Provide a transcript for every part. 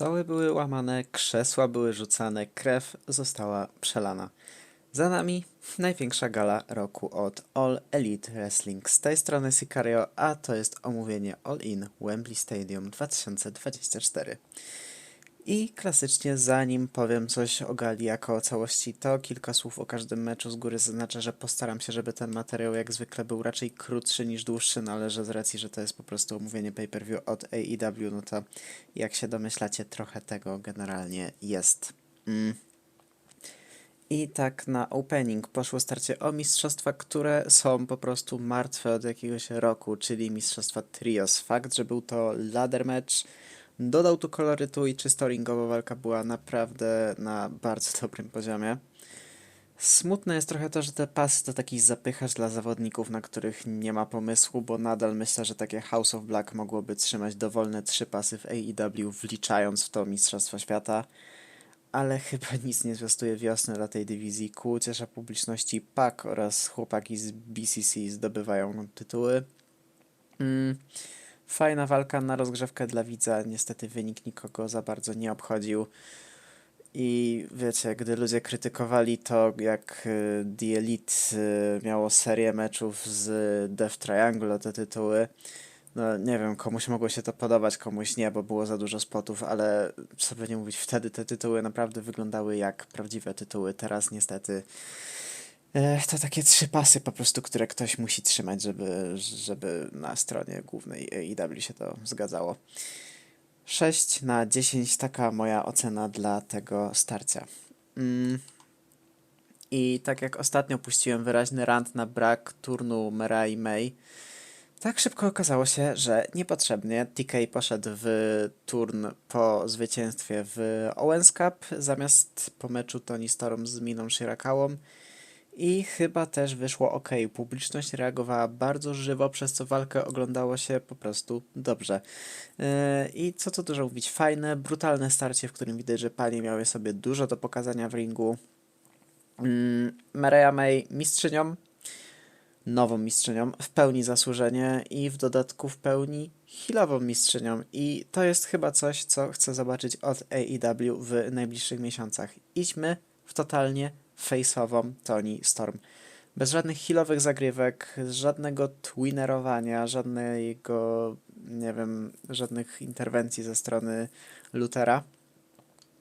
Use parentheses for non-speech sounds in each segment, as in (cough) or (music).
Stoły były łamane, krzesła były rzucane, krew została przelana. Za nami największa gala roku od All Elite Wrestling. Z tej strony Sicario, a to jest omówienie All In Wembley Stadium 2024. I klasycznie, zanim powiem coś o gali jako całości, to kilka słów o każdym meczu. Z góry zaznaczę, że postaram się, żeby ten materiał jak zwykle był raczej krótszy niż dłuższy, no ale że z racji, że to jest po prostu omówienie pay-per-view od AEW, no to jak się domyślacie, trochę tego generalnie jest. Mm. I tak na opening poszło starcie o mistrzostwa, które są po prostu martwe od jakiegoś roku, czyli mistrzostwa trios. Fakt, że był to ladder match, dodał tu kolorytu i czysto ringowa walka była naprawdę na bardzo dobrym poziomie. Smutne jest trochę to, że te pasy to taki zapychacz dla zawodników, na których nie ma pomysłu, bo nadal myślę, że takie House of Black mogłoby trzymać dowolne trzy pasy w AEW, wliczając w to Mistrzostwo Świata. Ale (laughs) chyba nic nie zwiastuje wiosny dla tej dywizji. Ku uciesza publiczności PAK oraz chłopaki z BCC zdobywają tytuły. Mm. Fajna walka na rozgrzewkę dla widza. Niestety wynik nikogo za bardzo nie obchodził. I wiecie, gdy ludzie krytykowali to, jak y, The Elite y, miało serię meczów z Death Triangle te tytuły, no nie wiem, komuś mogło się to podobać, komuś nie, bo było za dużo spotów, ale sobie nie mówić, wtedy te tytuły naprawdę wyglądały jak prawdziwe tytuły. Teraz niestety to takie trzy pasy po prostu, które ktoś musi trzymać, żeby, żeby na stronie głównej AEW się to zgadzało. 6 na 10 taka moja ocena dla tego starcia. Mm. I tak jak ostatnio puściłem wyraźny rant na brak turnu Merai May, tak szybko okazało się, że niepotrzebnie TK poszedł w turn po zwycięstwie w Owens Cup zamiast po meczu Tony Storm z Miną Shirakałą i chyba też wyszło ok. Publiczność reagowała bardzo żywo, przez co walkę oglądało się po prostu dobrze. Yy, I co tu dużo mówić, fajne, brutalne starcie, w którym widać, że panie miały sobie dużo do pokazania w ringu. Yy, Maria May mistrzynią, nową mistrzynią, w pełni zasłużenie i w dodatku w pełni healową mistrzynią. I to jest chyba coś, co chcę zobaczyć od AEW w najbliższych miesiącach. Idźmy w totalnie face'ową Tony Storm. Bez żadnych healowych zagrywek, żadnego twinerowania, żadnego, nie wiem, żadnych interwencji ze strony Lutera.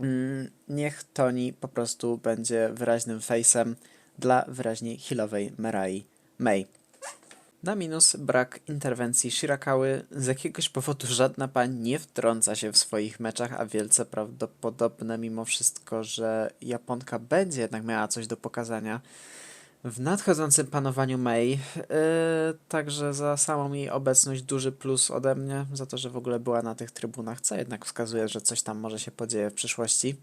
Mm, niech Tony po prostu będzie wyraźnym face'em dla wyraźnie healowej Merai May. Na minus brak interwencji Shirakały. Z jakiegoś powodu żadna pań nie wtrąca się w swoich meczach, a wielce prawdopodobne mimo wszystko, że Japonka będzie jednak miała coś do pokazania w nadchodzącym panowaniu May. Yy, także za samą jej obecność duży plus ode mnie, za to, że w ogóle była na tych trybunach, co jednak wskazuje, że coś tam może się podzieje w przyszłości.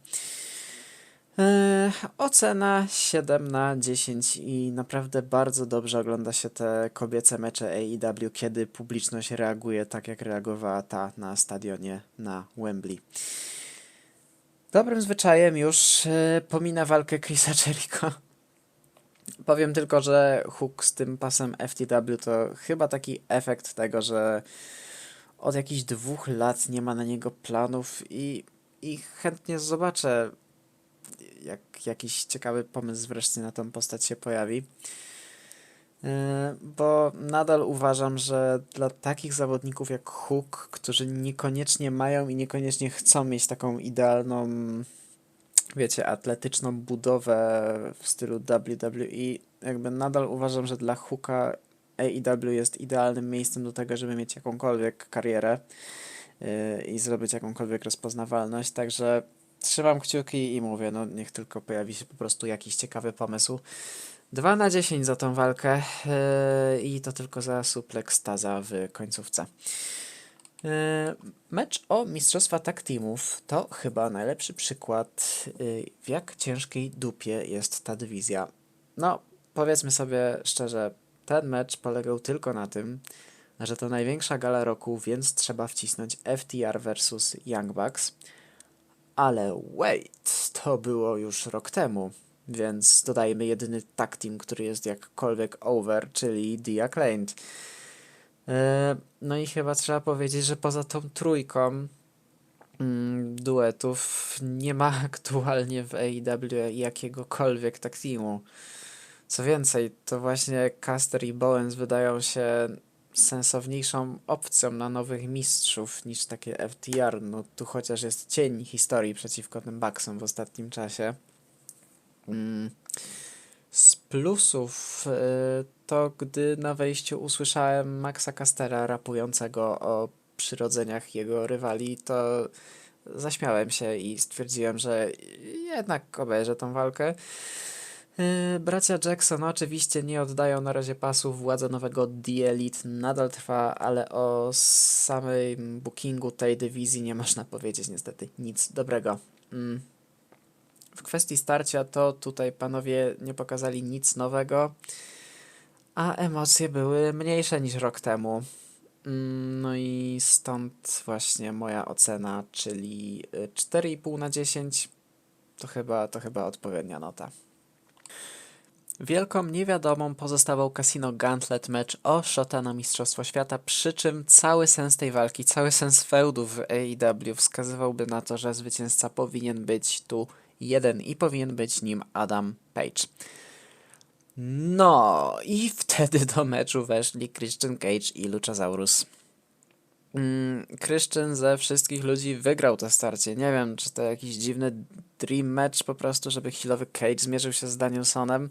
Ocena 7 na 10 i naprawdę bardzo dobrze ogląda się te kobiece mecze AEW, kiedy publiczność reaguje tak, jak reagowała ta na stadionie na Wembley. Dobrym zwyczajem już yy, pomina walkę Chrisa Jericho. Powiem tylko, że hook z tym pasem FTW to chyba taki efekt tego, że od jakichś dwóch lat nie ma na niego planów i, i chętnie zobaczę jak jakiś ciekawy pomysł wreszcie na tą postać się pojawi. E, bo nadal uważam, że dla takich zawodników jak Hook, którzy niekoniecznie mają i niekoniecznie chcą mieć taką idealną, wiecie, atletyczną budowę w stylu WWE, jakby nadal uważam, że dla Hooka AEW jest idealnym miejscem do tego, żeby mieć jakąkolwiek karierę e, i zrobić jakąkolwiek rozpoznawalność. Także trzymam kciuki i mówię, no niech tylko pojawi się po prostu jakiś ciekawy pomysł. 2 na 10 za tą walkę yy, i to tylko za suplex Taza w końcówce. Yy, mecz o Mistrzostwa Tag Teamów to chyba najlepszy przykład, yy, w jak ciężkiej dupie jest ta dywizja. No, powiedzmy sobie szczerze, ten mecz polegał tylko na tym, że to największa gala roku, więc trzeba wcisnąć FTR versus Young Bucks. Ale wait, to było już rok temu, więc dodajmy jedyny tag team, który jest jakkolwiek over, czyli The Acclaimed. No i chyba trzeba powiedzieć, że poza tą trójką mm, duetów nie ma (laughs) aktualnie w AEW jakiegokolwiek tak teamu. Co więcej, to właśnie Caster i Bowens wydają się sensowniejszą opcją na nowych mistrzów niż takie FTR. No tu chociaż jest cień historii przeciwko tym Bucksom w ostatnim czasie. Mm. Z plusów y, to gdy na wejściu usłyszałem Maxa Castera rapującego o przyrodzeniach jego rywali, to zaśmiałem się i stwierdziłem, że jednak obejrzę tą walkę. Y, bracia Jackson oczywiście nie oddają na razie pasów. Władza nowego The Elite nadal trwa, ale o samym bookingu tej dywizji nie można powiedzieć niestety nic dobrego. Mm. W kwestii starcia to tutaj panowie nie pokazali nic nowego, a emocje były mniejsze niż rok temu. Mm, no i stąd właśnie moja ocena, czyli 4,5 y, na 10 to chyba, to chyba odpowiednia nota. Wielką niewiadomą pozostawał Casino Gauntlet Match o Shota na Mistrzostwo Świata, przy czym cały sens tej walki, cały sens feudów w AEW wskazywałby na to, że zwycięzca powinien być tu jeden i powinien być nim Adam Page. No i wtedy do meczu weszli Christian Cage i Luchasaurus. Mm, Christian ze wszystkich ludzi wygrał to starcie. Nie wiem, czy to jakiś dziwny dream match po prostu, żeby healowy Cage zmierzył się z Danielsonem,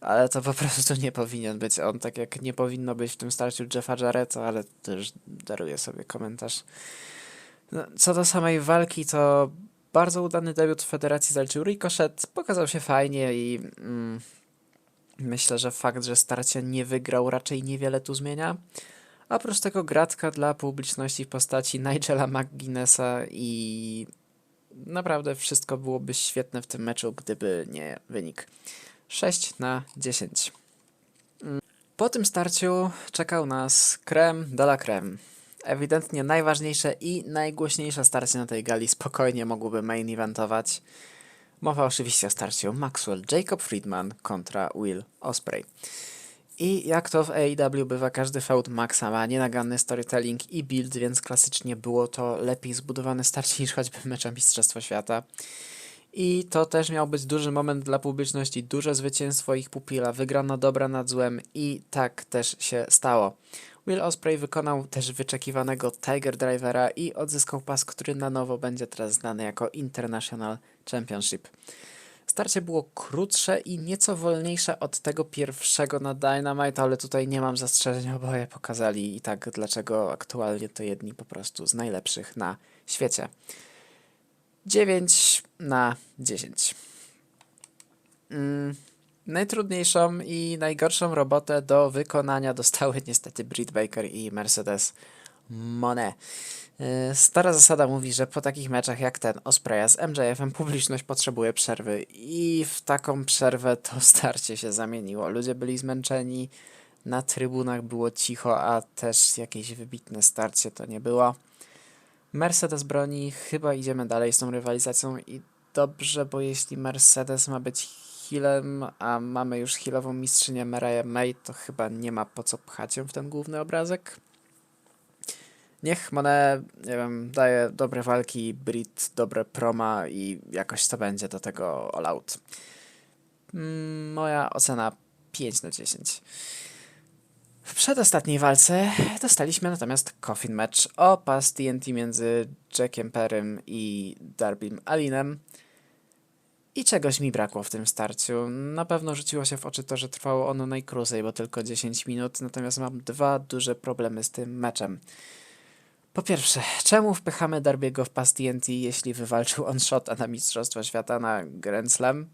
ale to po prostu nie powinien być on, tak jak nie powinno być w tym starciu Jeffa Jarretta, ale też daruję sobie komentarz. No, co do samej walki, to bardzo udany debiut w Federacji zaliczył Ricochet, pokazał się fajnie i mm, myślę, że fakt, że starcie nie wygrał raczej niewiele tu zmienia. A oprócz tego gratka dla publiczności w postaci Nigela McGuinnessa i naprawdę wszystko byłoby świetne w tym meczu, gdyby nie wynik. 6 na 10. Mm. Po tym starciu czekał nas krem de la creme. Ewidentnie najważniejsze i najgłośniejsze starcie na tej gali spokojnie mogłyby main eventować. Mowa oczywiście o starciu Maxwell Jacob Friedman kontra Will Osprey. I jak to w AEW bywa, każdy feud Maxa ma nienaganny storytelling i build, więc klasycznie było to lepiej zbudowane starcie niż choćby mecza Mistrzostwa Świata. I to też miał być duży moment dla publiczności, duże zwycięstwo ich pupila, wygrana dobra nad złem i tak też się stało. Will Osprey wykonał też wyczekiwanego Tiger Drivera i odzyskał pas, który na nowo będzie teraz znany jako International Championship. Starcie było krótsze i nieco wolniejsze od tego pierwszego na Dynamite, ale tutaj nie mam zastrzeżeń, oboje pokazali i tak dlaczego aktualnie to jedni po prostu z najlepszych na świecie. 9 na 10. Mm. Najtrudniejszą i najgorszą robotę do wykonania dostały niestety Britt Baker i Mercedes Monet. Y, stara zasada mówi, że po takich meczach jak ten Ospreya z MJF-em publiczność potrzebuje przerwy i w taką przerwę to (laughs) starcie się zamieniło. Ludzie byli zmęczeni, na trybunach było cicho, a też jakieś wybitne starcie to nie było. Mercedes broni, chyba idziemy dalej z tą rywalizacją i dobrze, bo jeśli Mercedes ma być healem, a mamy już healową mistrzynię Mariah May, to chyba nie ma po co pchać ją w ten główny obrazek. Niech Monet, nie wiem, daje dobre walki, Brit, dobre proma i jakoś to będzie do tego all out. Mm, moja ocena 5 na 10. W przedostatniej walce dostaliśmy natomiast coffin match o pas TNT między Jackiem Perrym i Darbym Alinem. I czegoś mi brakło w tym starciu. Na pewno rzuciło się w oczy to, że trwało ono najkrócej, bo tylko 10 minut, natomiast mam dwa duże problemy z tym meczem. Po pierwsze, czemu wpychamy Darbiego w pas TNT, jeśli wywalczył on shota na Mistrzostwo Świata na Grand Slam?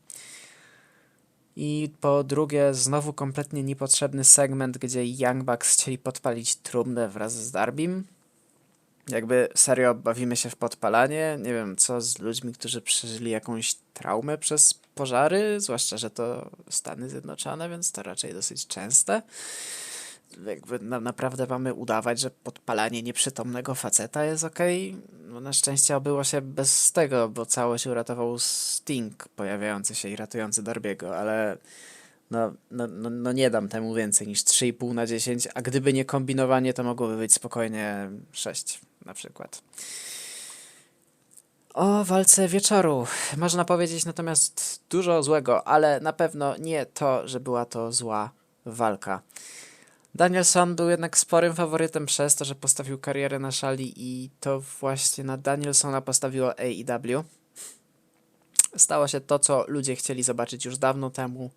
I po drugie, znowu kompletnie niepotrzebny segment, gdzie Young Bucks chcieli podpalić trumnę wraz z Darbim. Jakby serio bawimy się w podpalanie. Nie wiem, co z ludźmi, którzy przeżyli jakąś traumę przez pożary, zwłaszcza, że to Stany Zjednoczone, więc to raczej dosyć częste. Jakby na, naprawdę mamy udawać, że podpalanie nieprzytomnego faceta jest ok. No, na szczęście obyło się bez tego, bo całość uratował Sting pojawiający się i ratujący Darbiego, ale no, no, no, no nie dam temu więcej niż 3,5 na 10, a gdyby nie kombinowanie, to mogłoby być spokojnie 6 na przykład. O walce wieczoru można powiedzieć natomiast dużo złego, ale na pewno nie to, że była to zła walka. Danielson był jednak sporym faworytem przez to, że postawił karierę na szali i to właśnie na Danielsona postawiło AEW. Stało się to, co ludzie chcieli zobaczyć już dawno temu.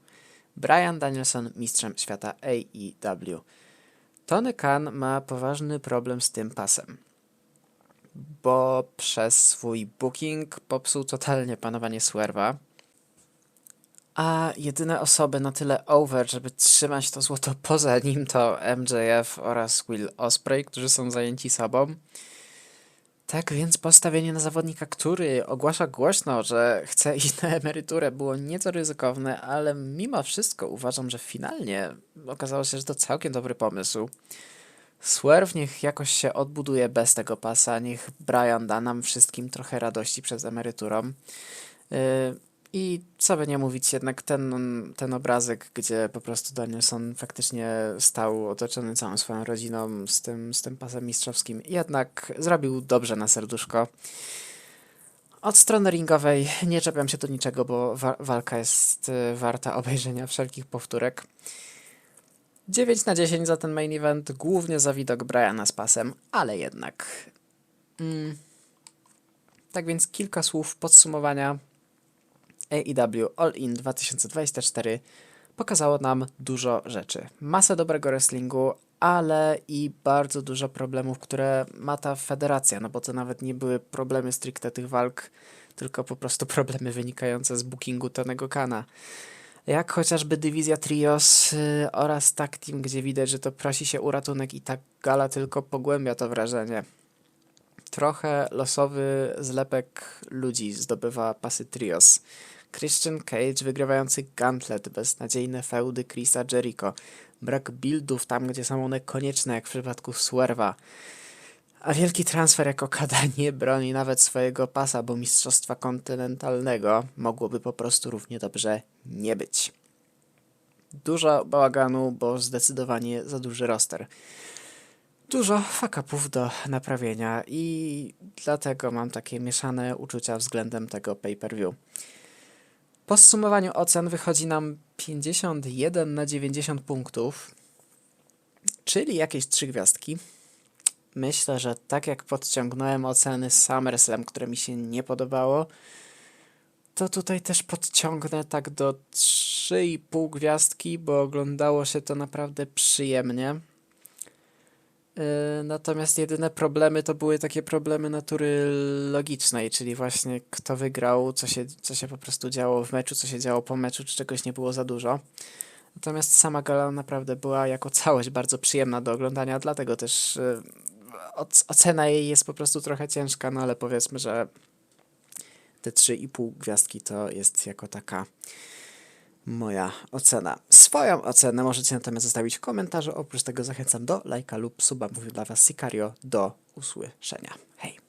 Brian Danielson mistrzem świata AEW. Tony Khan ma poważny problem z tym pasem, bo przez swój booking popsuł totalnie panowanie Swerwa. A jedyne osoby na tyle over, żeby trzymać to złoto (laughs) poza nim, to MJF oraz Will Osprey, którzy są zajęci sobą. Tak więc postawienie na zawodnika, który ogłasza głośno, że chce (laughs) iść na emeryturę, było nieco ryzykowne, ale mimo wszystko uważam, że finalnie okazało się, że to całkiem dobry pomysł. Swerve niech jakoś się odbuduje bez tego pasa, niech Brian da nam wszystkim trochę radości przed emeryturą. Yy, i co by nie mówić, jednak ten, ten obrazek, gdzie po prostu Danielson faktycznie stał otoczony całą swoją rodziną z tym, z tym pasem mistrzowskim, jednak zrobił dobrze na serduszko. Od strony ringowej nie czepiam się do niczego, bo wa walka jest y, warta obejrzenia wszelkich powtórek. 9 na 10 za ten main event, głównie za widok Briana z pasem, ale jednak. Mm. Tak więc kilka słów podsumowania. AEW All In 2024 pokazało nam dużo rzeczy. Masę dobrego wrestlingu, ale i bardzo dużo problemów, które ma ta federacja, no bo to nawet nie były problemy stricte tych walk, tylko po prostu (laughs) problemy wynikające z bookingu Tonego Kana. Jak chociażby dywizja Trios yy, oraz Tag Team, gdzie widać, że to prosi się o ratunek i ta gala tylko pogłębia to wrażenie. Trochę losowy zlepek ludzi zdobywa pasy Trios. Christian Cage wygrywający Gauntlet, beznadziejne feudy Chrisa Jericho, brak buildów tam, gdzie są one konieczne, jak w przypadku Swerwa. A wielki transfer jako Kada nie broni nawet swojego pasa, bo mistrzostwa kontynentalnego mogłoby po prostu równie dobrze nie być. Dużo bałaganu, bo zdecydowanie za duży roster. Dużo fakapów do naprawienia i dlatego mam takie mieszane uczucia względem tego pay-per-view. Po zsumowaniu ocen wychodzi nam 51 na 90 punktów, czyli jakieś trzy gwiazdki. Myślę, że tak jak podciągnąłem oceny SummerSlam, które mi się nie podobało, to tutaj też podciągnę tak do 3,5 gwiazdki, bo oglądało się to naprawdę przyjemnie. Yy, natomiast jedyne problemy to były takie problemy natury logicznej, czyli właśnie kto wygrał, co się, co się po prostu działo w meczu, co się działo po meczu, czy czegoś nie było za dużo. Natomiast sama gala naprawdę była jako całość bardzo przyjemna do oglądania, dlatego też yy, ocena jej jest po prostu trochę ciężka, no ale powiedzmy, że te 3,5 gwiazdki to jest jako taka moja ocena. Swoją ocenę możecie natomiast zostawić w komentarzu. Oprócz tego zachęcam do lajka lub suba. Mówił dla Was Sicario. Do usłyszenia. Hej!